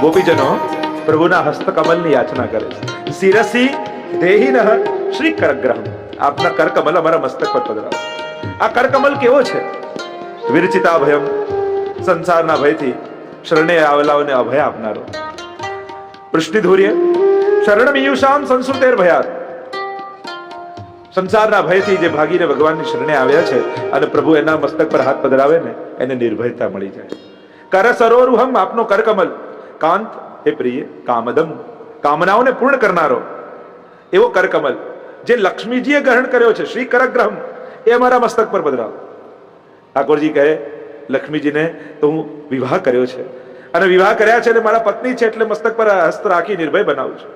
ગોપીજનો પ્રભુના હસ્તકમલની યાચના કરે છે. શિરસી દેહિનઃ શ્રી કરગ્રહમ. આપના કરકમલ અમારા મસ્તક પર પધરાવો. આ કરકમલ કેવો છે? વિરચિતા ભયમ સંસારના ભયથી શરણે આવેલાઓને અભય આપનારો. પૃષ્ટિધુર્ય. શરણ મિયુષામ સંસ્કૃતેર ભયાત. સંસારના ભયથી જે ભાગીને ભગવાનની શરણે આવ્યા છે અને પ્રભુ એના મસ્તક પર હાથ પધરાવે ને, એને નિર્ભયતા મળી જાય. કર સરોરુહમ આપનો કરકમલ. કાંત એ પ્રિય કામદમ. કામનાઓને પૂર્ણ કરનારો એવો કરકમલ જે લક્ષ્મીજીએ ગ્રહણ કર્યો છે, શ્રી કરગ્રહમ. એ અમારા મસ્તક પર પધરાવો. ઠાકોરજી કહે, લક્ષ્મીજીને તો હું વિવાહ કર્યો છે. અને વિવાહ કર્યા છે અને મારા પત્ની છે એટલે મસ્તક પર હસ્ત રાખી નિર્ભય બનાવું છું.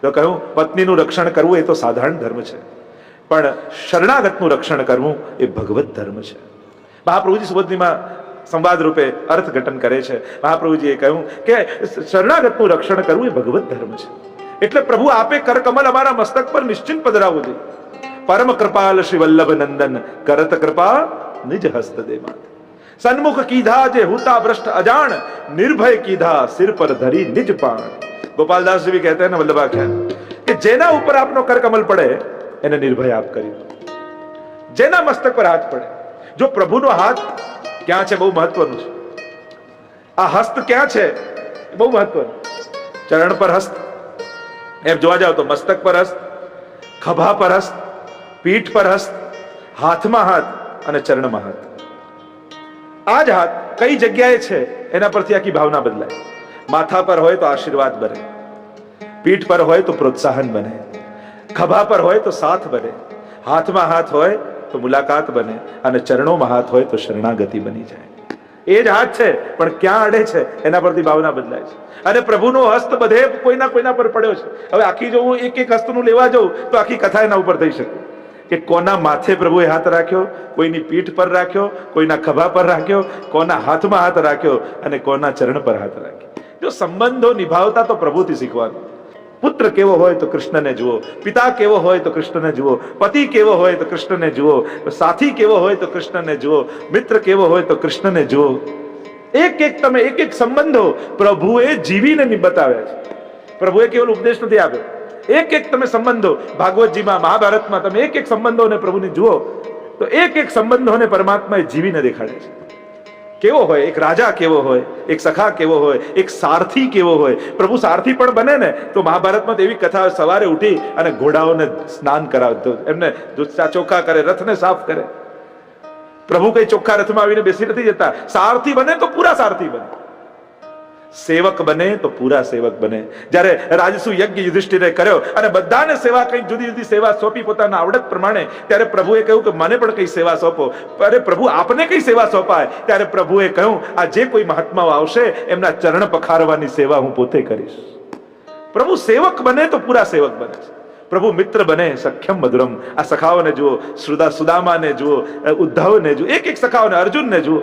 તો કહ્યું, પત્નીનું રક્ષણ કરવું એ તો સાધારણ ધર્મ છે. પણ શરણાગતનું રક્ષણ કરવું એ ભગવત ધર્મ છે. મહાપ્રભુજી સુબોધનીમાં સંવાદ રૂપે અર્થઘટન કરે છે. મહાપ્રભુજીએ કહ્યું કે શરણાગતનું રક્ષણ કરવું એ ભગવત ધર્મ છે. એટલે પ્રભુ આપે કરકમલ અમારા મસ્તક પર નિશ્ચિંત પધરાવવું જોઈએ. પરમ કૃપાલ શ્રી વલ્લભ નંદન, કરત કૃપા નિજ હસ્ત દેમાં સન્મુખ કીધા જે હુતા ભ્રષ્ટ અજાણ, નિર્ભય કીધા સિર પર ધરી નિજ પાણ. ગોપાલદાસજી બી કહેતા ને વલ્લભાખ્યા કે જેના ઉપર આપનો કરકમલ પડે, એને નિર્ભય આપ કરી જેના મસ્તક પર હાથ પડે. જો પ્રભુનો હાથ ક્યાં છે? બહુ મહત્વનું છે. આ હસ્ત ક્યાં છે? બહુ મહત્વનું. ચરણ પર હસ્ત. એમ જોવા જાવ તો મસ્તક પર હસ્ત, ખભા પર હસ્ત, પીઠ પર હસ્ત, હાથમાં હાથ અને ચરણમાં હાથ. આ જ હાથ કઈ જગ્યાએ છે એના પરથી આખી ભાવના બદલાય. માથા પર હોય તો આશીર્વાદ બને. પીઠ પર હોય તો પ્રોત્સાહન બને. ખભા પર હોય તો સાથ બને. હાથમાં હાથ હોય તો મુલાકાત બને અને ચરણોમાં હાથ હોય તો શરણાગતિ બની જાય. એ જ હાથ છે, પણ ક્યાં અડે છે, એના પરથી ભાવના બદલાય છે. અને પ્રભુનો હસ્ત બધે કોઈના કોઈના પર પડ્યો છે. હવે આખી જો હું એક એક હસ્તનું લેવા જાઉં, તો આખી કથા એના ઉપર થઈ શકે. કે કોના માથે પ્રભુએ હાથ રાખ્યો, કોઈની પીઠ પર રાખ્યો, કોઈના ખભા પર રાખ્યો, કોના હાથમાં હાથ રાખ્યો અને કોના ચરણ પર હાથ રાખ્યો. જો સંબંધો નિભાવતા તો પ્રભુથી શીખવાનું. પુત્ર કેવો હોય તો કૃષ્ણને જુઓ, પિતા કેવો હોય તો કૃષ્ણને જુઓ, પતિ કેવો હોય તો કૃષ્ણને જુઓ, સાથી કેવો હોય તો કૃષ્ણને જુઓ, મિત્ર કેવો હોય તો કૃષ્ણને જુઓ. એક એક તમે એક એક સંબંધો પ્રભુએ જીવીને બતાવ્યા છે. પ્રભુએ કેવલ ઉપદેશ નથી આપ્યો. એક એક તમે સંબંધો, ભાગવતજીમાં, મહાભારતમાં તમે એક એક સંબંધોને પ્રભુને જુઓ, તો એક એક સંબંધોને પરમાત્માએ જીવીને દેખાડે છે. કેવો હોય? એક રાજા કેવો હોય? એક સખા કેવો હોય? એક સારથી કેવો હોય? પ્રભુ સારથી પણ બને ને, તો મહાભારતમાં એવી કથા સવારે ઉઠી અને ઘોડાઓને સ્નાન કરાવતો. એમને જો ચોખ્ખા કરે, રથને સાફ કરે. પ્રભુ કઈ ચોખ્ખા રથમાં આવીને બેસી નથી જતા. સારથી બને તો પૂરા સારથી બને. સેવક બને તો પૂરા સેવક બને. જ્યારે રાજસુ યજ્ઞ યુધિષ્ઠિરે કર્યો અને બધાને સેવા કઈ જુદી જુદી સેવા સોંપી પોતાના આવડત પ્રમાણે, ત્યારે પ્રભુએ કહ્યું કે મને પણ કઈ સેવા સોંપો. અરે પ્રભુ, આપને કઈ સેવા સોંપાય? ત્યારે પ્રભુએ કહ્યું, આ જે કોઈ મહાત્માઓ આવશે, એમના ચરણ પખારવાની સેવા હું પોતે કરીશ. પ્રભુ સેવક બને તો પૂરા સેવક બને છે. પ્રભુ મિત્ર બને, સખ્યમ મધુરમ. આ સખાઓને જુઓ, સુદા સુદામાને જુઓ ઉદ્ધવને જુઓ, એક એક સખાઓને, અર્જુનને જુઓ.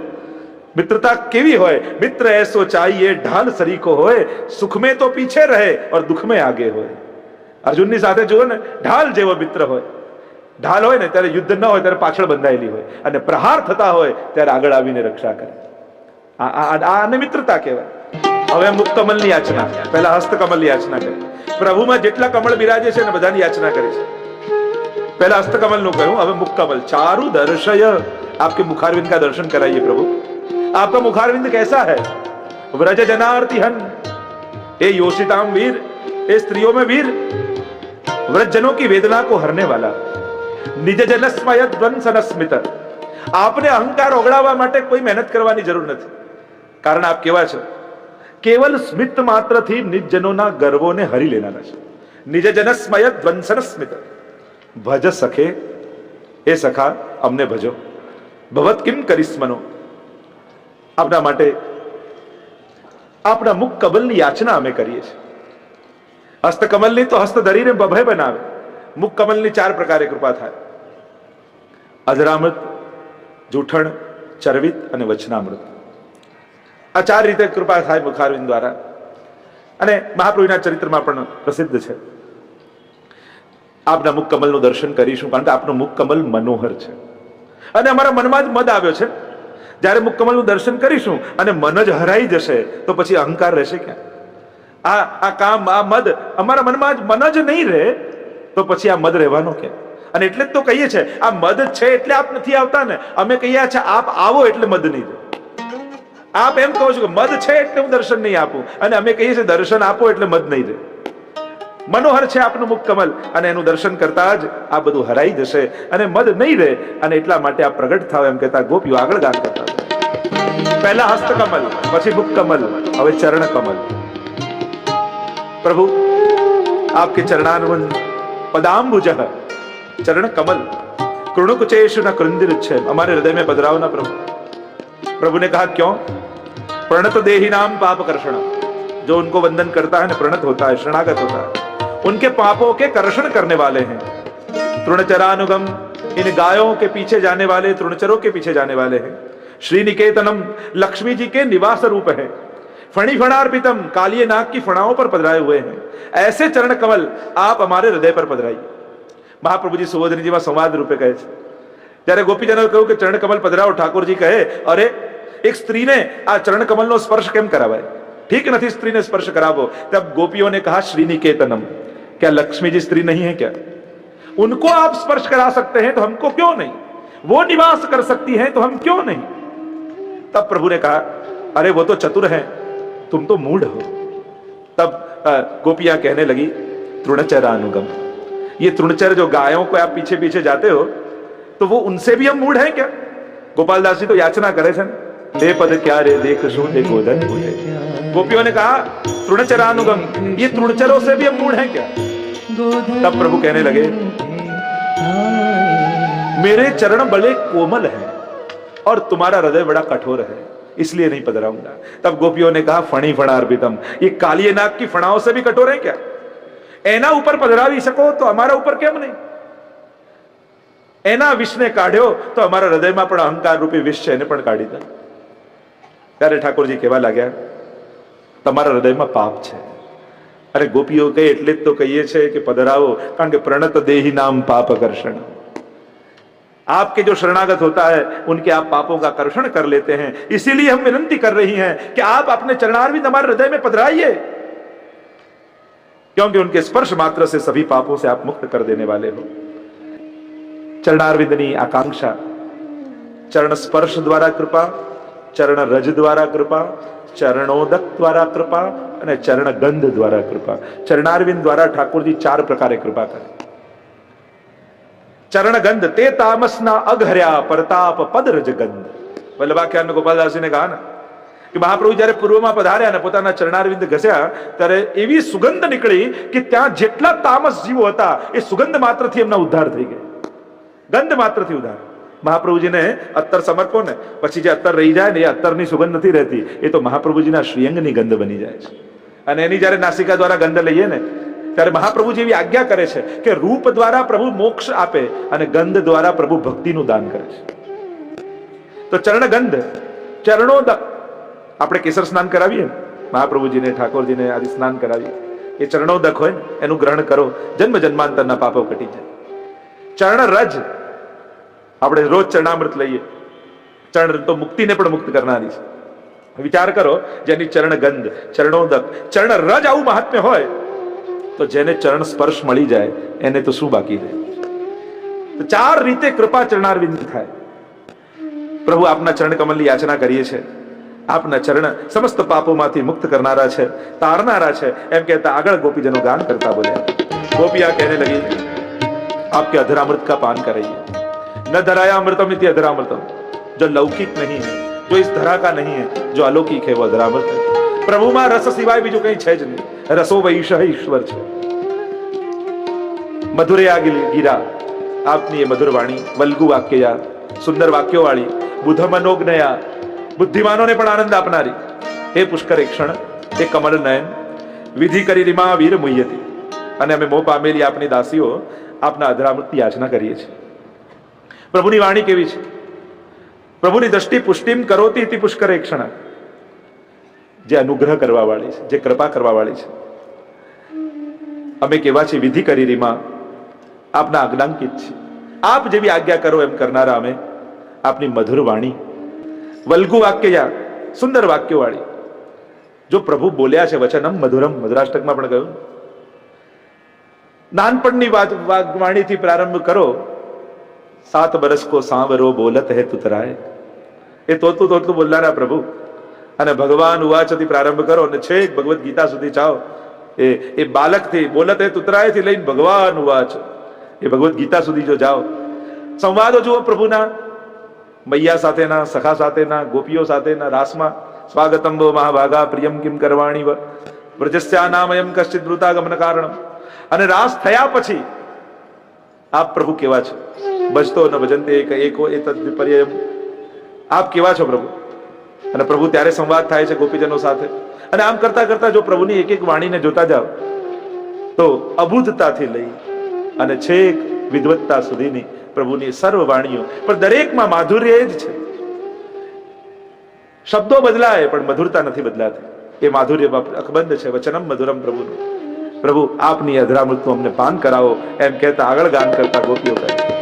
मित्रता केवी હોય મિત્ર ऐसो चाहिए ढाल सरीको હોય સુખ में તો પીછે રહે और दुख में आगे હોય અર્જુનની સાથે જુઓ ને ઢાલ જેવો મિત્ર હોય ઢાલ હોય ને ત્યારે યુદ્ધ ન હોય ત્યારે પાછળ બંધાયેલી હોય અને પ્રહાર થતા હોય ત્યારે આગળ આવીને રક્ષા કરે આ આ- આ આને મિત્રતા કહેવાય હવે મુક્કમલની યાચના પહેલા હસ્તકમલની યાચના કરી પ્રભુમાં જેટલા કમળ બિરાજે છે ને બધાની યાચના કરી છે पहला हस्तकमल નું કહ્યું હવે मुक्कमल चारु दर्शय आपके मुखारविंद का दर्शन कराइए प्रभु आपका मुखारविंद कैसा है व्रज जनार्थी हन ए योषिताम वीर ए स्त्रियों में वीर व्रज जनों की वेदना को हरने वाला નિજ જનસ્મય દ્વંસન સ્મિત આપને અહંકાર ઓગળાવવા માટે કોઈ મહેનત કરવાની જરૂર નથી કારણ આપ કેવા છો કેવલ સ્મિત માત્રથી નિજ જનોના ગર્વોને હરી લેનારા છે નિજ જનસ્મય દ્વંસન સ્મિત ભજ સખે એ સખા અમને ભજો ભવત કિમ કરીશ મનો આપના માટે આપના મુખ કમલની યાચના અમે કરીએ છીએ. હસ્તકમલની તો હસ્ત ધરીને ભભય બનાવે. મુખ કમલની ચાર પ્રકારે કૃપા થાય. અધરામૃત, જૂઠણ, ચરવિત અને વચનામૃત. આ ચાર રીતે કૃપા થાય મુખારવિંદ દ્વારા. અને મહાપ્રભુના ચરિત્રમાં પણ પ્રસિદ્ધ છે. આપના મુખ કમલનું દર્શન કરીશું કારણ કે આપનું મુખ કમલ મનોહર છે. અને અમારા મનમાં જ મદ આવ્યો છે. જ્યારે મુક્કમલનું કમલનું દર્શન કરીશું અને મન જ હરાઈ જશે, તો પછી અહંકાર રહેશે ક્યાં? આ આ કામ, આ મદ, અમારા મનમાં જ મન જ નહીં રહે, તો પછી આ મદ રહેવાનો કે અને એટલે જ તો કહીએ છે, આ મદ છે એટલે આપ નથી આવતા ને. અમે કહીએ છે આપ આવો એટલે મદ નહીં આપ એમ કહો છો કે મદ છે એટલે હું દર્શન નહીં આપું. અને અમે કહીએ છીએ, દર્શન આપો એટલે મદ નહીં રહે. મનોહર છે આપનું મુખ કમલ અને એનું દર્શન કરતા જ આ બધું હરાઈ જશે અને મદ નહીં રહે અને એટલા માટે આ પ્રગટ થાવ એમ કહેતા ગોપીઓ આગળ ગાન કરતા હતા. પહેલા હસ્ત કમલ પછી મુખ કમલ હવે ચરણ કમલ પ્રભુ आपके चरणानुबंध पदाम्बुज चरण कमल कृणुकुचेशु न कृंदिर हमारे हृदय में बदलाव ना प्रभु प्रभु ने कहा क्यों प्रणत देही नाम पाप कर्षण जो उनको वंदन करता है ना प्रणत होता है शरणागत होता है उनके पापों के कर्षण करने वाले हैं तृणचरानुगम इन गायों के पीछे जाने वाले तृणचरों के पीछे जाने वाले हैं श्री निकेतनम लक्ष्मी जी के निवास रूप है फणी फणार्पितम कालिए नाग की फणाओं पर पधराए हुए हैं ऐसे चरण कमल आप हमारे हृदय पर पधराइए મહાપ્રભુજી સુવોધનીજીમાં સંવાદ રૂપે કહે છે ત્યારે ગોપીજનોએ કહ્યું કે ચરણ કમલ પધરાવો ઠાકોરજી કહે અરે એક સ્ત્રીને આ ચરણ કમલનો સ્પર્શ કેમ કરાવાય ઠીક નથી સ્ત્રીને સ્પર્શ કરાવો तब गोपियों ने कहा श्रीनिकेतनम क्या लक्ष्मी जी स्त्री नहीं है क्या? उनको आप स्पर्श करा सकते हैं तो हमको क्यों नहीं? वो निवास कर सकती हैं तो हम क्यों नहीं? तब प्रभु ने कहा, अरे, वो तो चतुर है। तुम तो मूढ़ हो। तब गोपियाँ कहने लगी, तृणचरानुगम। ये तृणचर जो गायों को आप पीछे पीछे जाते हो तो वो उनसे भी हम मूढ़ हैं क्या? गोपाल दास जी तो याचना करे थे न, हे पद क्या रे देख शू हे गोधन बूढ़े गोपियों ने कहा तृणचरानुगम ये तृणचरों से भी हम मूढ़ हैं क्या तब प्रभु कहने लगे मेरे चरण बड़े कोमल हैं और तुम्हारा हृदय बड़ा कठोर है इसलिए नहीं पधराऊंगा तब गोपियों ने कहा फणी फणार्पितम ये कालिए नाग की फणाओं से भी कठोर है क्या એના ઉપર પધરાવી શકો તો અમારા ઉપર કેમ નહીં એના વિષને કાઢ્યો તો અમારા હૃદયમાં પણ અહંકાર રૂપી વિષ છે એને પણ કાઢી દે ત્યારે ઠાકોરજી કહેવા લાગ્યા તમારા હૃદયમાં પાપ છે અરે ગોપીઓ કહે એટલે જ તો કહીએ છે કે પધરાવો કારણ કે प्रणत देही नाम पाप कर्षण आपके जो शरणागत होता है उनके आप पापों का कर्षण कर लेते हैं इसीलिए हम विनंती कर रही हैं कि आप अपने चरणारविंद हमारे हृदय में पधराइए क्योंकि उनके स्पर्श मात्र से सभी पापों से आप मुक्त कर देने वाले हो ચરણારવિંદની આકાંક્ષા ચરણ સ્પર્શ દ્વારા કૃપા ચરણ રજ દ્વારા કૃપા, ચરણોદક દ્વારા કૃપા અને ચરણ ગંધ દ્વારા કૃપા. ચરણારવિંદ દ્વારા ઠાકોરજી ચાર પ્રકારે કૃપા કરે. ચરણ ગંધ તે તામસના અઘર્યા પરતાપ પદ રજ ગંધ. વલ્લભાખ્યાન ગોપાલદાસજીને કહા ને, કે મહાપ્રભુ જ્યારે પૂર્વમાં પધાર્યા અને પોતાના ચરણારવિંદ ઘસ્યા, ત્યારે એવી સુગંધ નીકળી કે ત્યાં જેટલા તામસ જીવો હતા, એ સુગંધ માત્રથી એમના ઉદ્ધાર થઈ ગયા. ગંધ માત્રથી ઉધાર મહાપ્રભુજીને અત્તર સમર્પો ને પછી જે અત્તર રહી જાય ને એ અત્તરની સુગંધ નથી રહેતી, એ તો મહાપ્રભુજીના શ્રીઅંગની ગંધ બની જાય છે. અને એની જ્યારે નાસિકા દ્વારા ગંધ લઈએ ને, ત્યારે મહાપ્રભુજી એવી આજ્ઞા કરે છે કે રૂપ દ્વારા પ્રભુ મોક્ષ આપે અને ગંધ દ્વારા પ્રભુ ભક્તિનું દાન કરે છે. તો ચરણ ગંધ ચરણોદક, આપણે કેસર સ્નાન કરાવીએ મહાપ્રભુજીને, ઠાકોરજીને આજે સ્નાન કરાવીએ. એ ચરણોદક હોય એનું ગ્રહણ કરો. જન્મ જન્માંતરના પાપો કટી જાય. ચરણ રજ આપણે રોજ ચરણામૃત લઈએ. ચરણ તો મુક્તિને પણ મુક્ત કરનારી છે. વિચાર કરો, જેની ચરણ ગંધ, ચરણોદક, ચરણ રજ આવું મહાત્મ્ય હોય, તો જેને ચરણ સ્પર્શ મળી જાય, એને તો શું બાકી રહે? તો ચાર રીતે કૃપા ચરણારવિંદ થાય. પ્રભુ, આપના ચરણ કમલની યાચના કરીએ છીએ આપના ચરણ સમસ્ત પાપોમાંથી મુક્ત કરનારા છે, તારનારા છે. એમ કહેતા આગળ ગોપીજનો ગાન કરતા બોલ્યા. ગોપિયા કહેને લગી, આપકે અધરામૃત કા પાન કરાઈએ. न धराया अमृतम इति अधरामृतम जो लौकिक नहीं है जो इस धरा का नहीं है जो अलौकिक है वो अधरामृत है પ્રભુમાં રસ સિવાય બીજું કંઈ છે જ નહીં રસો વૈશ ઈશ્વર છે મધુરે આ ગીલ- ગીરા આપની એ મધુર વાણી વલ્ગુ વાક્યયા સુંદર વાક્યો વાળી બુધ મનોજ્ઞયા બુદ્ધિમાનોને પણ આનંદ આપનારી હે પુષ્કર એક ક્ષણ હે કમળ નયન વિધિ કરી રીમા વીર મુહ્યતી અને અમે મોહ પામેલી આપની દાસીઓ આપના અધરામૃતની યાચના કરીએ છીએ પ્રભુની વાણી કેવી છે? પ્રભુની દ્રષ્ટિ પુષ્ટિમ કરોતી હતી પુષ્કર એક ક્ષણ. જે અનુગ્રહ કરવા વાળી છે, જે કૃપા કરવા વાળી છે. અમે કેવા છીએ વિધિ કરી રીમાં આપના આજ્ઞાંકિત છે આપ જેવી આજ્ઞા કરો એમ કરનારા અમે, આપની મધુર વાણી. વલ્ગુ વાક્ય યા સુંદર વાક્યો વાળી જો પ્રભુ બોલ્યા છે વચનમ મધુરમ, મધુરાષ્ટકમાં પણ કહ્યું. નાનપણની વાત વાણીથી પ્રારંભ કરો સાત વર્ષ કો સાંવરો બોલત હે તુતરાય એ તોતું તોતું બોલનારા પ્રભુ અને ભગવાન ઉવાચથી પ્રારંભ કરો અને છેક ભગવદ્ ગીતા સુધી જાઓ એ એ બાલકથી બોલત હે તુતરાયથી લઈને ભગવાન ઉવાચ એ ભગવદ્ ગીતા સુધી જો જાઓ સંવાદો જુઓ પ્રભુના મૈયા સાથેના સખા સાથેના ગોપીઓ સાથેના રાસમાં સ્વાગતમ વો મહાભાગા પ્રિયમ કિમ કરવાણી વ વ્રજસ્યા નામયમ કશ્ચિત વૃતાગમન કારણ અને રાસ થયા પછી આપ પ્રભુ કેવા છે ભજતો ન ભજંતે એક એકો એ તદ વિપર્યયમ. આપ કેવા છો પ્રભુ? અને પ્રભુ ત્યારે સંવાદ થાય છે ગોપીજનો સાથે. અને આમ કરતા કરતા જો પ્રભુની એક એક વાણીને જોતા જાઓ, તો અભૂતતાથી લઈ અને છેક વિદવત્તા સુધીની પ્રભુની સર્વ વાણીઓ. પણ દરેકમાં માધુર્ય જ છે. શબ્દો બદલાય, પણ મધુરતા નથી બદલાતી. એ માધુર્ય અકબંધ છે, વચનમ મધુરમ પ્રભુનું. પ્રભુ, આપની અધરામૃતનું અમને પાન કરાવો. એમ કહેતા આગળ ગાન કરતા ગોપીઓ કહે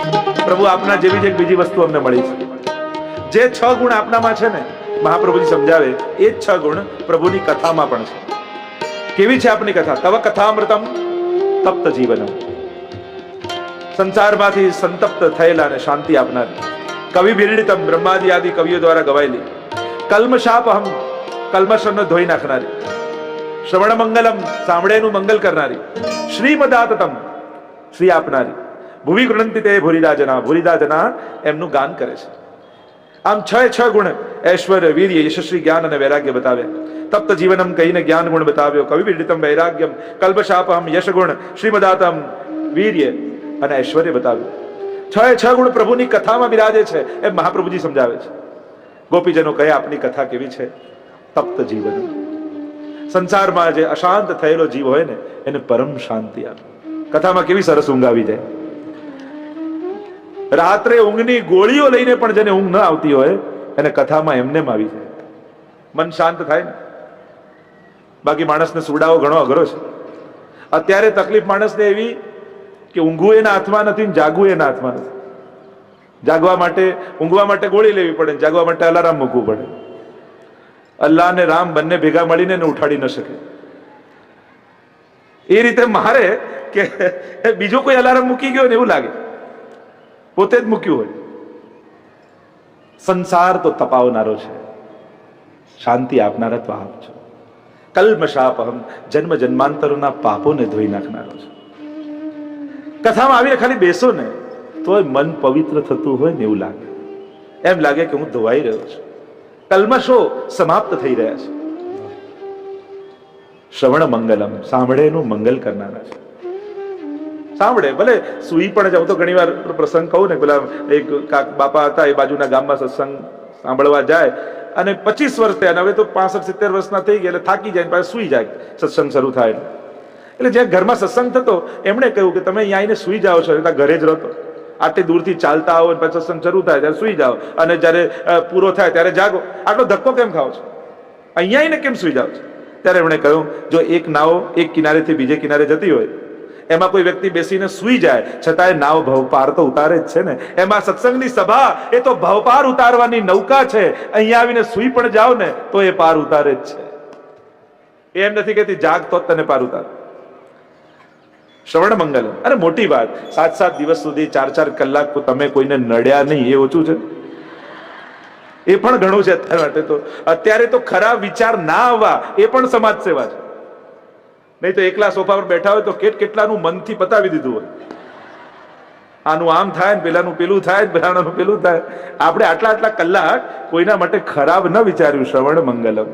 પ્રભુ આપના જેવી જ એક બીજી વસ્તુ અમને મળી છે. જે છ ગુણ આપનામાં છે ને, મહાપ્રભુજી સમજાવે, એ જ છ ગુણ પ્રભુની કથામાં પણ છે. કેવી છે આપની કથા? તવ કથામૃતમ, તપ્ત જીવનમ. સંસારમાંથી સંતપ્ત થયેલા અને શાંતિ આપનારી. કવિ બિરડિતમ, બ્રહ્માદિ આદિ કવિઓ દ્વારા ગવાયેલી. કલ્મશાપહમ, કલ્મશનો ધોઈ નાખનારી. શ્રવણ મંગલમ સાંભળેનું મંગલ કરનારી. શ્રીમદાતતમ, શ્રી આપનારી. ભુવિ ગૃણંતિ તે ભૂરીદા જના એમનું ગાન કરે છે. આમ છ છ ગુણ ઐશ્વર્ય વીર્ય, યશસ્વી જ્ઞાન અને વૈરાગ્ય બતાવે. તપ્ત જીવનમ કહીને જ્ઞાન ગુણ બતાવ્યો. કવિ વિડિતમ વૈરાગ્યમ કલ્પશાપમ યશ ગુણ શ્રીમદાતમ, વીર્ય અને ઐશ્વર્ય બતાવ્યું. છ છ ગુણ પ્રભુની કથામાં બિરાજે છે એમ મહાપ્રભુજી સમજાવે છે. ગોપીજનો કહે, આપની કથા કેવી છે? તપ્ત જીવન સંસારમાં જે અશાંત થયેલો જીવ હોય ને, એને પરમ શાંતિ આપે. કથામાં કેવી સરસ ઊંઘ જાય. રાત્રે ઊંઘની ગોળીઓ લઈને પણ જેને ઊંઘ ન આવતી હોય, એને કથામાં એમનેમ આવી જાય. મન શાંત થાય ને. બાકી માણસને સુડાવો ઘણો અઘરો છે. અત્યારે તકલીફ માણસને એવી કે ઊંઘવું એના હાથમાં નથી ને જાગવું એના હાથમાં નથી. જાગવા માટે, ઊંઘવા માટે ગોળી લેવી પડે જાગવા માટે અલારામ મૂકવું પડે. અલ્લાહ અને રામ બંને ભેગા મળીને એને ઉઠાડી ન શકે. એ રીતે મારે કે બીજો કોઈ અલાર્મ મૂકી ગયો ને એવું લાગે. પોતે જ મૂક્યું હોય. સંસાર તો તપાવનારો છે. શાંતિ આપનારા તો આપ છો. કલ્મશાપહમ જન્મ જન્માંતરોના પાપોને ધોઈ નાખનારો છે. કથામાં આવીને ખાલી બેસો ને, તોય મન પવિત્ર થતું હોય ને એવું લાગે. એમ લાગે કે હું ધોવાઈ રહ્યો છું. કલ્મશો સમાપ્ત થઈ રહ્યા છે. શ્રવણ મંગલમ, સાંભળેનું મંગલ કરનારા છે. સાંભળે. ભલે સુઈ પણ જાઉં તો ઘણી વાર પ્રસંગ કહું ને, પેલા એક બાપા હતા એ બાજુના ગામમાં સત્સંગ સાંભળવા જાય અને પચીસ વર્ષ થયા હવે તો પાસઠ, સિત્તેર વર્ષના થઈ ગયા એટલે થાકી જાય પાસે સુઈ જાય સત્સંગ શરૂ થાય. એટલે. જ્યાં ઘરમાં સત્સંગ થતો, એમણે કહ્યું કે તમે અહીંયા આવીને સુઈ જાઓ છો, એટલે ઘરે જ રહો આટલી દૂરથી ચાલતા આવો પછી સત્સંગ શરૂ થાય ત્યારે સુઈ જાઓ. અને જ્યારે પૂરો થાય ત્યારે જાગો. આટલો ધક્કો કેમ ખાઓ છો? અહીંયા આવીને કેમ સુઈ જાઓ છો? ત્યારે એમણે કહ્યું, જો એક નાવ એક કિનારેથી બીજે કિનારે જતી હોય એમાં કોઈ વ્યક્તિ બેસીને સુઈ જાય, છતાંય નાવ ભવપાર તો ઉતારે જ છે ને. એમાં સત્સંગની સભા, એ તો ભવપાર ઉતારવાની નૌકા છે. અહીંયા આવીને સુઈ પણ જાઓ ને, તો એ પાર ઉતારે જ છે. એમ નથી કહેતી, જાગ તો તને પાર ઉતાર. શ્રવણ મંગલ. અરે મોટી વાત. સાત સાત દિવસ સુધી ચાર ચાર કલાક તમે કોઈને નડ્યા નહીં, એ ઓછું છે. એ પણ ઘણું છે અત્યારે માટે તો. અત્યારે તો ખરાબ વિચાર ના આવવા, એ પણ સમાજ સેવા છે. નહીં તો એકલા સોફા પર બેઠા હોય તો કેટ કેટલાનું મનથી પતાવી દીધું હોય. આનું આમ થાય ને પેલાનું પેલું થાય પેલાનું પેલું થાય. આપણે આટલા આટલા કલાક કોઈના માટે ખરાબ ન વિચાર્યું, શ્રવણ મંગલમ.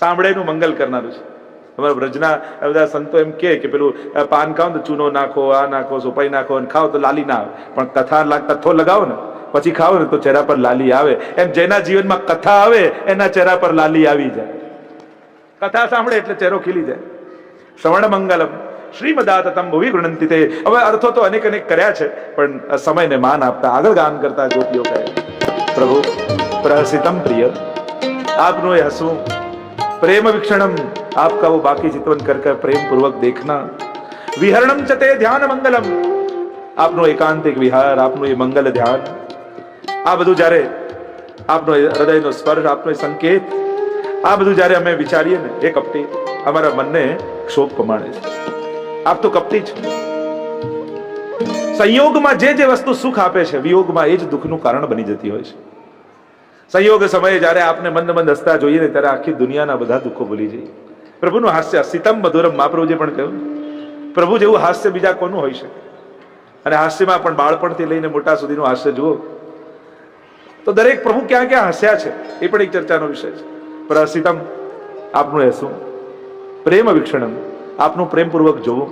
સાંભળેનું મંગલ કરનારું છે. અમારા વ્રજના બધા સંતો એમ કે કે પેલું પાન ખાવ ને ચૂનો નાખો, આ નાખો, સોપાઈ નાખો અને ખાવ તો લાલી ના આવે. પણ કથા કથો લગાવો ને. પછી ખાવ ને તો ચહેરા પર લાલી આવે. એમ જેના જીવનમાં કથા આવે, એના ચહેરા પર લાલી આવી જાય. કથા સાંભળે એટલે ચહેરો ખીલી જાય. શ્રવણમંગલમ. મંગલમ શ્રીમદાતતમ ભુવિ ગૃણંતિ તે. હવે અર્થો તો અનેક અનેક કર્યા છે, પણ સમયને માન આપતા આગળ ગાન કરતા ગોપીઓ કહે પ્રભુ, પ્રહસિતમ પ્રિય આપનું એ હસવું. પ્રેમ વિક્ષણમ. આપકા વો બાકી જીતવન કર કર પ્રેમ પૂર્વક દેખના. વિહરણમ ચ તે ધ્યાન મંગલમ આપનો એકાંતિક વિહાર, આપનું એ મંગલ ધ્યાન. આ બધું જ્યારે આપનો હૃદયનો સ્પર્શ, આપનો સંકેત, આ બધું જ્યારે અમે વિચારીએ ને, એ કપટી, અમારા મનને ક્ષોભ કમાણે છે. આપ તો કપટી છો સંયોગમાં જે જે વસ્તુ સુખ આપે છે, વિયોગમાં એ જ દુઃખનું કારણ બની જતી હોય છે. સંયોગ સમયે જ્યારે આપને મંદ મંદ હસતા જોઈએ ને, ત્યારે આખી દુનિયાના બધા દુઃખો ભૂલી જઈએ. પ્રભુનું હાસ્ય, સીતમ મધુરમ મહાપ્રભુજી પણ કહ્યું. પ્રભુ જેવું હાસ્ય બીજા કોનું હોય છે અને હાસ્યમાં પણ બાળપણથી લઈને મોટા સુધીનું હાસ્ય જુઓ. તો દરેક પ્રભુ ક્યાં ક્યાં હસ્યા છે, એ પણ એક ચર્ચાનો વિષય છે. પર અસિતમ આપનું રહેશું પ્રેમ વિક્ષણમ આપનું પ્રેમપૂર્વક જોવું.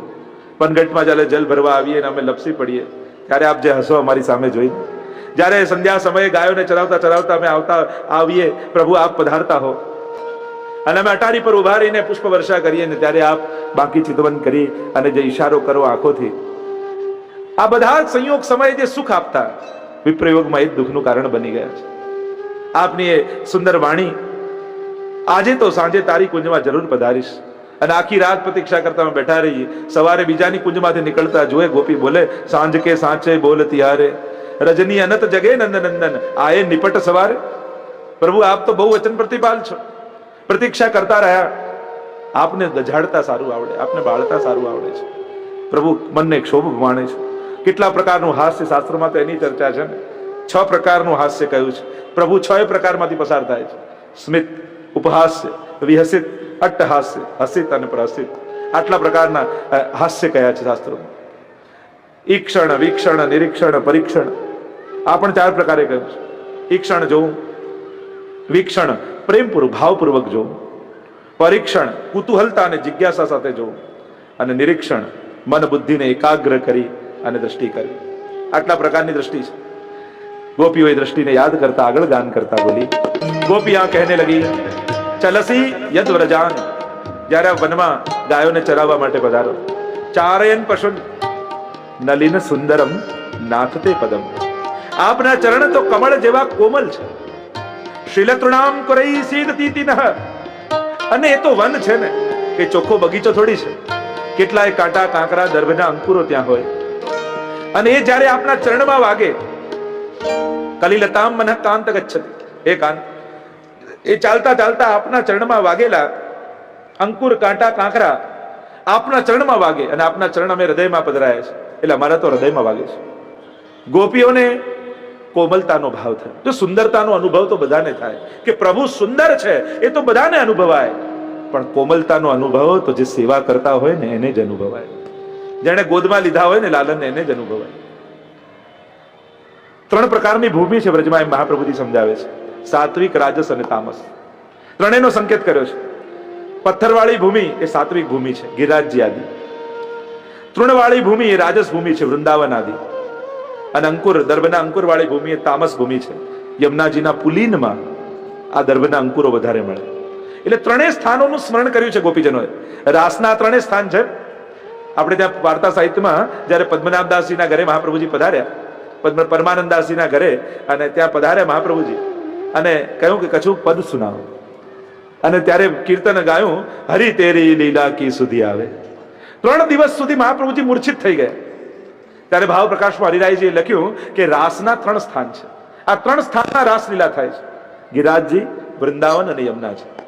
પનગટમાં જ્યારે જલ ભરવા આવીએ અને અમે લપસી પડીએ, ત્યારે આપ જે હસો અમારી સામે જોઈ. જ્યારે સંધ્યા સમયે ગાયોને ચરાવતા ચરાવતા અમે આવતા આવીએ, પ્રભુ આપ પધારતા હો. અને અમે અટારી પર ઊભા રહીને પુષ્પ વર્ષા કરીએ ને ત્યારે આપ બાકી ચિતવન કરી અને જે ઈશારો કરો આંખોથી. આ બધા સંયોગ સમયે જે સુખ આપતા, વિપ્રયોગમાં એ જ દુઃખનું કારણ બની ગયા છે. આપની એ સુંદર વાણી, આજે તો સાંજે તારી કુંજમાં જરૂર પધારીશ. અને આખી રાત પ્રતીક્ષા કરતા અમે બેઠા રહીએ. સવારે બીજાની કુંજમાંથી નીકળતા જોએ ગોપી બોલે, સાંજ કે સાંચે બોલ તિહારે. રજની અનત જગે નંદનંદન. આ એ નિપટ સવારે. પ્રભુ, આપ તો બહુ વચન પ્રતિપાલ છો. પ્રતીક્ષા કરતા રહ્યા. આપને ગજાડતા સારું આવડે. આપને બાળતા સારું આવડે છે. પ્રભુ, મનને ક્ષોભ માણે છે. કેટલા પ્રકારનું હાસ્ય શાસ્ત્રમાં તો એની ચર્ચા છે ને? છ પ્રકારનું હાસ્ય કહ્યું છે. પ્રભુ, છ પ્રકારમાંથી પસાર થાય છે. સ્મિત, ઉપહાસ્ય, વિહસિત અટ્ટહાસ્ય, હસિત અને પ્રહસિત. આટલા પ્રકારના હાસ્ય કયા છે શાસ્ત્રોમાં ઈક્ષણ, વીક્ષણ, નિરીક્ષણ, પરીક્ષણ. આ પણ ચાર પ્રકારે કહ્યું છે. ઈક્ષણ જોવું, વીક્ષણ પ્રેમપૂર્વક, ભાવપૂર્વક જોવું. પરીક્ષણ કુતૂહલતા અને જિજ્ઞાસા સાથે જોવું. અને નિરીક્ષણ મન બુદ્ધિને એકાગ્ર કરી અને દ્રષ્ટિ કરી આટલા પ્રકારની દ્રષ્ટિ છે. ગોપીઓ દ્રષ્ટિને યાદ કરતા, આગળ ગાન કરતા બોલી. ગોપી આ કહેને લગી ચલસી યદ વ્રજાન. જ્યારે આ વનમાં ગાયોને ચરાવવા માટે પધારો. ચારયન પશુ નલિન સુંદરમ નાથતે પદમ. આપના ચરણ તો કમળ જેવા કોમલ છે. શિલતૃણામ કરઈ સીદતી અને એ તો વન છે ને કે ચોખ્ખો બગીચો થોડી છે. કેટલાય કાંટા કાંકરા દર્ભના અંકુરો ત્યાં હોય. અને એ જ્યારે આપના ચરણમાં વાગે, કલિલતામ મન કાંત ગચ્છતિ એ કાંત એ ચાલતા ચાલતા આપના ચરણમાં વાગેલા અંકુર, કાંટા, કાંકરા આપના ચરણમાં વાગે અને આપના ચરણ અમે હૃદયમાં પધરાયા છે. એટલે અમારા તો હૃદયમાં વાગે છે. ગોપીઓને કોમલતાનો ભાવ થાય. જો સુંદરતાનો અનુભવ તો બધાને થાય. કે પ્રભુ સુંદર છે, એ તો બધાને અનુભવાય. પણ કોમલતાનો અનુભવ તો જે સેવા કરતા હોય ને એને જ અનુભવાય. જેણે ગોદમાં લીધા હોય ને લાલનને એને જ અનુભવાય. ત્રણ પ્રકારની ભૂમિ છે વ્રજમાં એમ મહાપ્રભુજી સમજાવે છે. સાત્વિક, રાજસ અને તામસ. ત્રણેયનો સંકેત કર્યો છે. પથ્થરવાળી ભૂમિ એ સાત્વિક ભૂમિ છે ગિરાજજી આદિ. તૃણવાળી ભૂમિ એ રાજસ ભૂમિ છે, વૃંદાવન આદિ. અને અંકુર દર્ભના અંકુર વાળી ભૂમિ એ તામસ ભૂમિ છે. યમુનાજીના પુલીનમાં આ દર્ભના અંકુરો વધારે મળે. એટલે ત્રણેય સ્થાનોનું સ્મરણ કર્યું છે ગોપીજનોએ. રાસના ત્રણેય સ્થાન છે. આપણે ત્યાં વાર્તા સાહિત્યમાં જ્યારે પદ્મનાભદાસજીના ઘરે મહાપ્રભુજી પધાર્યા, પદ્મ પરમાનંદાસજીના ઘરે અને ત્યાં પધાર્યા મહાપ્રભુજી. અને કહ્યું કે કશું પદ સુનાવો. અને ત્યારે કીર્તન ગાયું, હરિ તેરી લીલા કી સુધી આવે. ત્રણ દિવસ સુધી મહાપ્રભુજી મૂર્છિત થઈ ગયા. ત્યારે ભાવ પ્રકાશમાં હરિરાયજીએ લખ્યું કે, રાસના ત્રણ સ્થાન છે. આ ત્રણ સ્થાનના રાસલીલા થાય છે. ગિરાજજી, વૃંદાવન અને યમુનાજી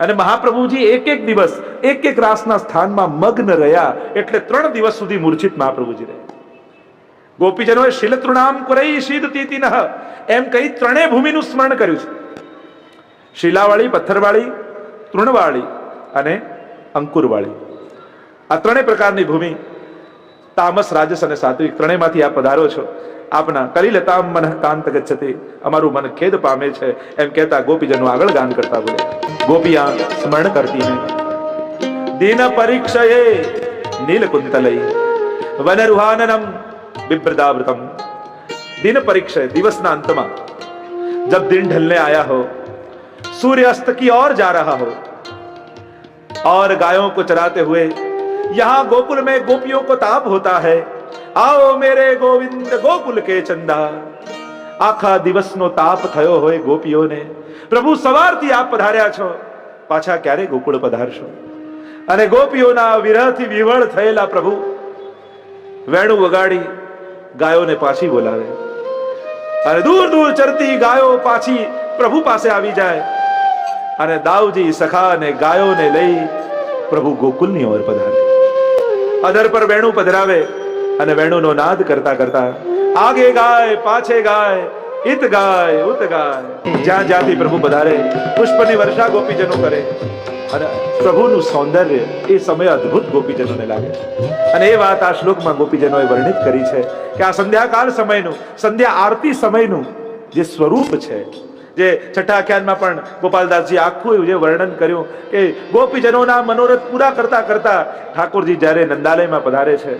અને મહાપ્રભુજી એક એક દિવસ એક એક રાસના સ્થાનમાં મગ્ન રહ્યા એટલે ત્રણ દિવસ સુધી મૂર્છિત મહાપ્રભુજી રહ્યા ગોપીજનોએ શિલતૃણામ કુરઈ શીદ તીતિનઃ એમ કહી ત્રણેય ભૂમિનું સ્મરણ કર્યું છે. શિલાવાળી, પથ્થરવાળી, તૃણવાળી અને અંકુરવાળી. આ ત્રણેય પ્રકારની ભૂમિ તામસ, રાજસ અને સાત્વિક ત્રણેયમાંથી આ પધારો છો. આપના કલિલતામ મન કાંત ગચ્છતે. અમારું મન ખેદ પામે છે. એમ કહેતા ગોપીજનો આગળ ગાન કરતા બોલે. ગોપિયા સ્મરણ કરતી હે. દિન પરીક્ષયે નીલકુંતલય. વનરુહાનનમ बिभ्रदावृतम दिन परीक्षा दिवस ना अंत में जब दिन ढलने आया हो सूर्य अस्त की ओर जा रहा हो और गायों को चराते हुए यहां गोकुल में गोपियों को ताप होता है आओ मेरे गोविंद गोकुल के चंदा આખા દિવસનો તાપ થયો હોય ગોપીઓને પ્રભુ સવારથી આપ પધાર્યા છો પાછા ક્યારે ગોકુળ પધારશો અને ગોપીઓના વિરહથી વિવળ થયેલા પ્રભુ વેણું વગાડી ગાયોને પાછી બોલાવે. અને દૂર દૂર ચરતી ગાયો પાછી પ્રભુ પાસે આવી જાય. અને દાઉજી સખા અને ગાયોને લઈ પ્રભુ ગોકુલની ઓર પધારે. અધર પર વેણુ પધરાવે અને વેણુનો નાદ કરતા કરતા આગે ગાય, પાછે ગાય, ઈત ગાય, ઉત ગાય. જ્યાં જ્યાંથી પ્રભુ પધારે, પુષ્પની વર્ષા ગોપીજનો કરે. અને પ્રભુનું સૌંદર્ય એ સમય અદ્ભુત ગોપીજનોને લાગે અને એ વાત આ શ્લોકમાં ગોપીજનોએ વર્ણિત કરી છે કે આ સંધ્યાકાળ સમયનું, સંધ્યા આરતી સમયનું જે સ્વરૂપ છે, જે છઠ્ઠા આખ્યાનમાં પણ ગોપાલદાસજી આખું જે વર્ણન કર્યું કે ગોપીજનોના મનોરથ પૂરા કરતા કરતા ઠાકોરજી જ્યારે નંદાલયમાં પધારે છે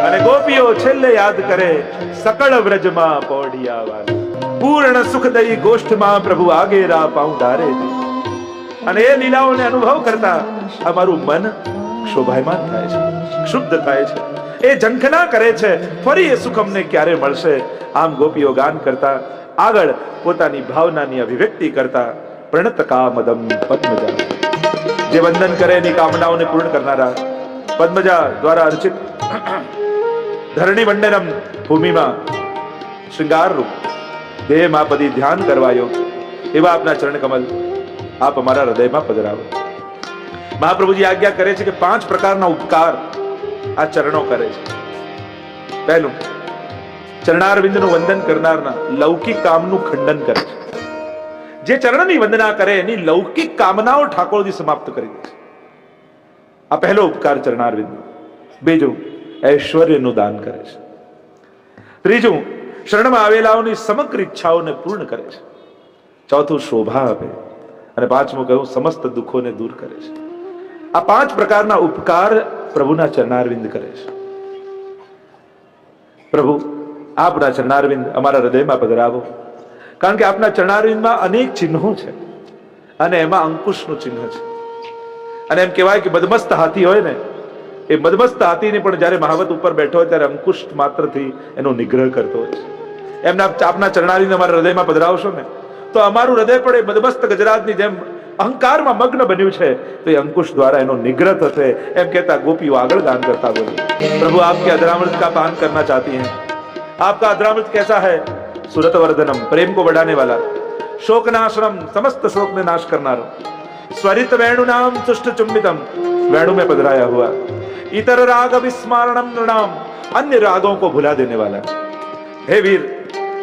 અને ગોપીઓ છેલ્લે યાદ કરે, સકળ વ્રજમાં પોઢિયા પૂર્ણ સુખદયી ગોષ્ઠમાં પ્રભુ આગેરા પાઉં ધારે છે. અને એ લીલાઓને અનુભવ કરતા અમારું મન શોભાયમાન થાય છે, શુદ્ધ થાય છે. એ ઝંખના કરે છે, ફરી એ સુખમને ક્યારે મળશે? આમ ગોપીઓ ગાન કરતા, આગળ પોતાની ભાવનાની અભિવ્યક્તિ કરતા, પ્રણત કામદમ પદ્મજા. જે વંદન કરે એની કામનાઓને પૂર્ણ કરનારા, પદ્મજા દ્વારા અર્ચિત ધરણી વંડનમ ભૂમિમાં શૃંગાર રૂપ દેહ માપદી ધ્યાન કરવાયો. એવા આપના ચરણ કમલ આપ અમારા હૃદયમાં પધરાવો. મહાપ્રભુજી આજ્ઞા કરે છે કે પાંચ પ્રકારના ઉપકાર આ ચરણો કરે છે. પહેલું, ચરણારવિંદનું વંદન કરનારના લૌકિક કામનું ખંડન કરે છે. જે ચરણની વંદના કરે, એની લૌકિક કામનાઓ ઠાકોરજી સમાપ્ત કરી દે છે. આ પહેલો ઉપકાર ચરણારવિંદ. બીજું, ઐશ્વર્યનું દાન કરે છે. ત્રીજું, શરણમાં આવેલાઓની સમગ્ર ઈચ્છાઓને પૂર્ણ કરે છે. ચોથું, શોભા આપે. અને પાંચમું કહ્યું, સમસ્ત દુઃખોને દૂર કરે છે. આ પાંચ પ્રકારના ઉપકાર પ્રભુના ચરણારવિંદ કરે છે. પ્રભુ, આપના ચરણારવિંદ અમારા હૃદયમાં પધરાવો. કારણ કે આપના ચરણારવિંદમાં અનેક ચિહ્નો છે અને એમાં અંકુશનું ચિહ્ન છે. અને એમ કહેવાય કે મદમસ્ત હાથી હોય ને, એ મદમસ્ત હાથીને પણ જ્યારે મહાવત ઉપર બેઠો હોય ત્યારે અંકુશ માત્રથી એનો નિગ્રહ કરતો હોય છે. એમના આપના ચરણારવિંદ અમારા હૃદયમાં પધરાવશો ને તો અમારું હૃદય પણ એ મદમસ્ત ગજરાતની જેમ અહંકારમાં મગ્ન બન્યું છે તો એ અંકુશ દ્વારા એનો નિગ્રહ થશે એમ કહેતા ગોપીઓ આગળ ગાન करता बोले प्रभु आपके अधरामृत का पान करना चाहती हैं आपका अधरामृत कैसा है सुरत वर्धनम प्रेम को बढ़ाने वाला शोक नाशनम समस्त शोक में नाश करना स्वरित वेणु नाम तुष्ट चुंबितम वेणु में पधराया हुआ इतर राग विस्मारणम नृणाम अन्य रागों को भुला देने वाला हे वीर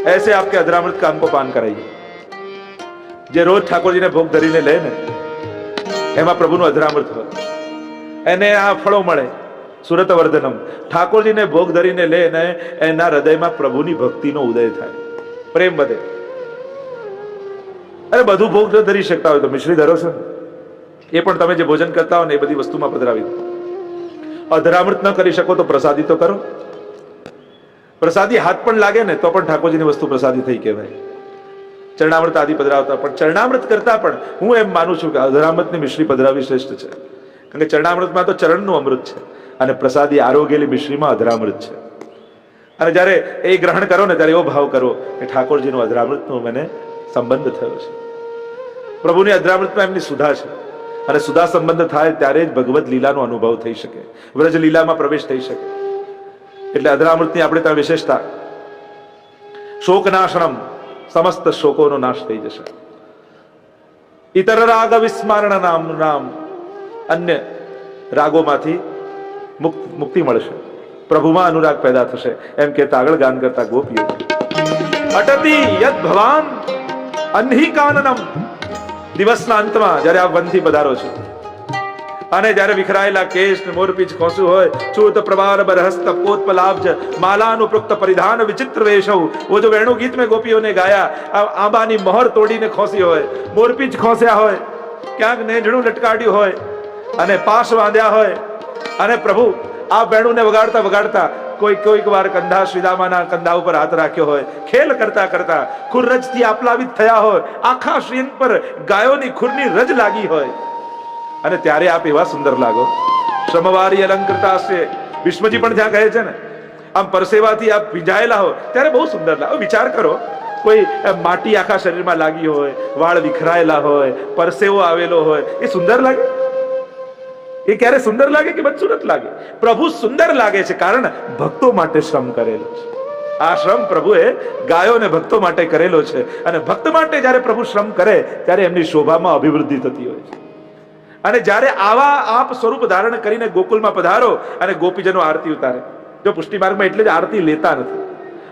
ऐसे आपके अधरामृत का हमको पान कराइए જે રોજ ઠાકોરજીને ભોગ ધરીને લે ને, એમાં પ્રભુનું અધરામૃત હોય એને આ ફળો મળે સુરત વર્ધનમ ઠાકોરજીને ભોગ ધરીને લે ને, એના હૃદયમાં પ્રભુની ભક્તિનો ઉદય થાય. પ્રેમ વધે. અરે બધું ભોગ ન ધરી શકતા હોય તો મિશ્રી ધરો છો એ પણ તમે જે ભોજન કરતા હો ને એ બધી વસ્તુમાં પધરાવી દો. અધરામૃત ન કરી શકો તો પ્રસાદી તો કરો. પ્રસાદી હાથ પણ લાગે ને તો પણ ઠાકોરજીની વસ્તુ પ્રસાદી થઈ કહેવાય. ચરણામૃત આદિ પધરાવતા પણ, ચરણામૃત કરતા પણ હું એમ માનું છું કે અધરામૃતની મિશ્રી પધરાવી શ્રેષ્ઠ છે. કારણ કે ચરણામૃતમાં તો ચરણનું અમૃત છે અને પ્રસાદી આરોગેલી મિશ્રીમાં અધરામૃત છે. અને જ્યારે એ ગ્રહણ કરો ને ત્યારે એવો ભાવ કરો કે ઠાકોરજીનું અધરામૃતનો મને સંબંધ થયો છે. પ્રભુની અધરામૃતમાં એમની સુધા છે. અને સુધા સંબંધ થાય ત્યારે જ ભગવત લીલાનો અનુભવ થઈ શકે. વ્રજ લીલામાં પ્રવેશ થઈ શકે. એટલે અધરામૃતની આપણે ત્યાં વિશેષતા. શોકનાશનમ. સમસ્ત શોકોનો નાશ થઈ જશે ઇતર રાગ વિસ્મરણ નામ નામ અન્ય રાગોમાંથી મુક્ત મુક્તિ મળશે પ્રભુમાં અનુરાગ પેદા થશે એમ કહેતા આગળ ગાન કરતા ગોપીઓ અટતી યદ ભવાન અન્હી કાનનમ દિવસના અંતમાં જ્યારે આ વનથી પધારો છો અને જ્યારે વિખરાયેલા કેશ ને મોરપીચ ખોસું હોય, છૂત પ્રવાર બરહસ્ત પોતપલાભજ માલાનું પ્રુક્ત પરિધાન વિચિત્ર વેશવ ઓ જો વેણુ ગીત મેં ગોપીઓને ગાયા આંબાની મહોર તોડીને ખોસી હોય. મોરપીચ ખોસ્યા હોય, ક્યાંક નેજણું લટકાડ્યું હોય, અને પાશ વાંધ્યા હોય. અને પ્રભુ, આ વેણુને વગાડતા વગાડતા કોઈ કોઈક વાર કંધા શ્રીદામાના કંધા ઉપર હાથ રાખ્યો હોય. ખેલ કરતા કરતા ખુરરજથી આપલાવિત થયા હોય. આખા શ્રીન પર ગાયોની ખુરની રજ લાગી હોય. અને ત્યારે આપ એવા સુંદર લાગો. શ્રમવારી અલંકૃતા છે વિષ્ણુજી પણ જ્યાં કહે છે ને, આમ પરસેવાથી આપ ભીંજાયેલા હો, ત્યારે બહુ સુંદર લાગો. વિચાર કરો, કોઈ માટી આખા શરીરમાં લાગી હોય, વાળ વિખરાયેલા હોય, પરસેવો આવેલો હોય, એ સુંદર લાગે? એ ક્યારે સુંદર લાગે કે બદસુરત લાગે? પ્રભુ સુંદર લાગે છે કારણ ભક્તો માટે શ્રમ કરેલો છે. આ શ્રમ પ્રભુએ ગાયો અને ભક્તો માટે કરેલો છે. અને ભક્ત માટે જ્યારે પ્રભુ શ્રમ કરે, ત્યારે એમની શોભામાં અભિવૃદ્ધિ થતી હોય છે. અને જ્યારે આવા આપ સ્વરૂપ ધારણ કરીને ગોકુલમાં પધારો અને ગોપીજનો આરતી ઉતારે. જો પુષ્ટિ માર્ગમાં એટલે જ આરતી લેતા નથી.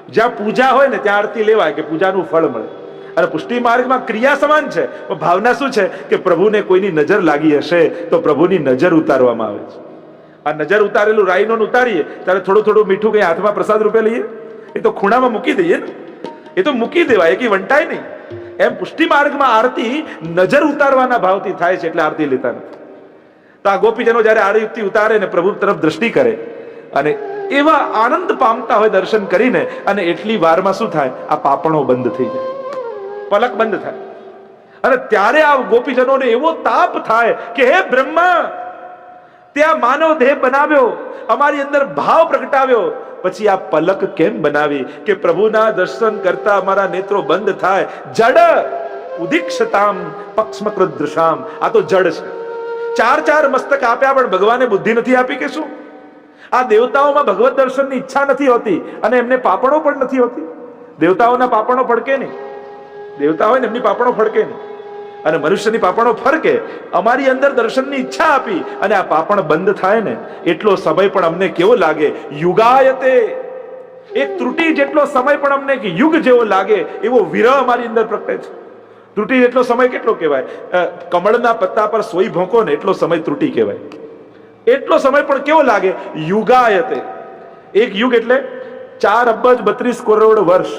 જ્યાં પૂજા હોય ને ત્યાં આરતી લેવાય કે પૂજાનું ફળ મળે. અને પુષ્ટિ માર્ગમાં ક્રિયા સમાન છે, પણ ભાવના શું છે કે પ્રભુને કોઈની નજર લાગી હશે તો પ્રભુની નજર ઉતારવામાં આવે છે. આ નજર ઉતારેલું રાઈનો ઉતારીએ, ત્યારે થોડું થોડું મીઠું કઈ હાથમાં પ્રસાદ રૂપે લઈએ? એ તો ખૂણામાં મૂકી દઈએ ને. એ તો મૂકી દેવાય, એ કે વંટાય નહીં. એમ પુષ્ટિ માર્ગમાં આરતી નજર ઉતારવાના ભાવથી થાય છે એટલે આરતી લેતા નથી. તો આ ગોપીજનો જ્યારે આરતી ઉતારે ને પ્રભુ તરફ દ્રષ્ટિ કરે અને એવા આનંદ પામતા હોય દર્શન કરીને અને એટલી વારમાં શું થાય? આ પાપણો બંધ થઈ જાય. પલક બંધ થાય. અને ત્યારે આ ગોપીજનોને એવો તાપ થાય કે, હે બ્રહ્મા, ત્યાં માનવ દેહ બનાવ્યો, અમારી અંદર ભાવ પ્રગટાવ્યો પછી આ પલક કેમ બનાવી કે પ્રભુના દર્શન કરતા અમારા નેત્રો બંધ થાય? જડ ઉદીક્ષતામ પક્ષમકૃત દૃશામ આ તો જડ છે. ચાર ચાર મસ્તક આપ્યા પણ ભગવાને બુદ્ધિ નથી આપી કે શું? આ દેવતાઓમાં ભગવત દર્શનની ઈચ્છા નથી હોતી અને એમને પાપણો પણ નથી હોતી. દેવતાઓના પાપણો ફડકે નહીં. દેવતા હોય ને એમની પાપણો ફડકે નહીં. અને મનુષ્યની પાપણો ફરકે, અમારી અંદર દર્શનની ઈચ્છા આપી અને આ પાપણ બંધ થાય ને, એટલો સમય પણ અમને કેવો લાગે? યુગાયતે. એક ત્રુટી જેટલો સમય પણ અમને યુગ જેવો લાગે, એવો વિરહ અમારી અંદર પ્રગટે છે. ત્રુટી એટલો સમય કેટલો કહેવાય? કમળના પત્તા પર સોઈ ભોંકો ને, એટલો સમય ત્રુટી કહેવાય. એટલો સમય પણ કેવો લાગે? યુગાયતે. એક યુગ એટલે ચાર અબજ બત્રીસ કરોડ વર્ષ.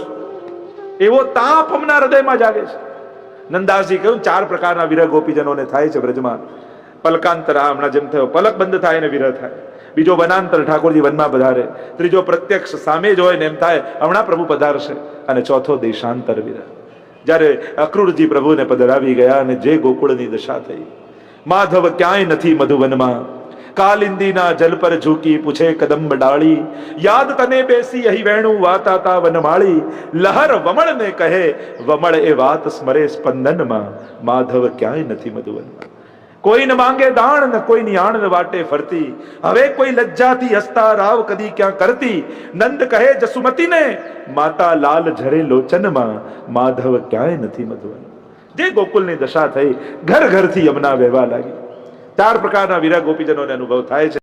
એવો તાપ હમણાં હૃદયમાં જાગે છે. નંદાસજી કહ્યું, ચાર પ્રકારના વિરહ ગોપીજનોને થાય છે બ્રજમાં પલકાંતર આ હમણાં જેમ થયો, પલક બંધ થાય ને વિરહ થાય. બીજો વનાંતર ઠાકોરજી વનમાં પધારે. ત્રીજો પ્રત્યક્ષ સામે જ હોય ને એમ થાય, હમણાં પ્રભુ પધારશે. અને ચોથો દેશાંતર વિરહ. જ્યારે અક્રૂરજી પ્રભુને પધરાવી ગયા અને જે ગોકુળની દશા થઈ. માધવ ક્યાંય નથી મધુવનમાં. કાલિંદીના જલ પર ઝૂકી પૂછે કદમ ડાળી યાદ તને બેસી અહી વેણું વાતા તા વનમાળી લહર વમળ ને કહે વમળ એ વાત સ્મરે સ્પંદનમાં માધવ ક્યાંય નથી મધુવનમાં કોઈ ન માંગે દાણ ને કોઈની આણ વાટે ફરતી હવે કોઈ લજ્જાથી હસતા રાવ કદી ક્યાં કરતી નંદ કહે જસુમતીને માતા લાલ ઝરે લોચનમાં માધવ ક્યાંય નથી મધુવન જે ગોકુલની દશા થઈ ઘર ઘરથી યમુના વહેવા લાગી ચાર પ્રકારના વિરા ગોપીજનોને અનુભવ થાય છે.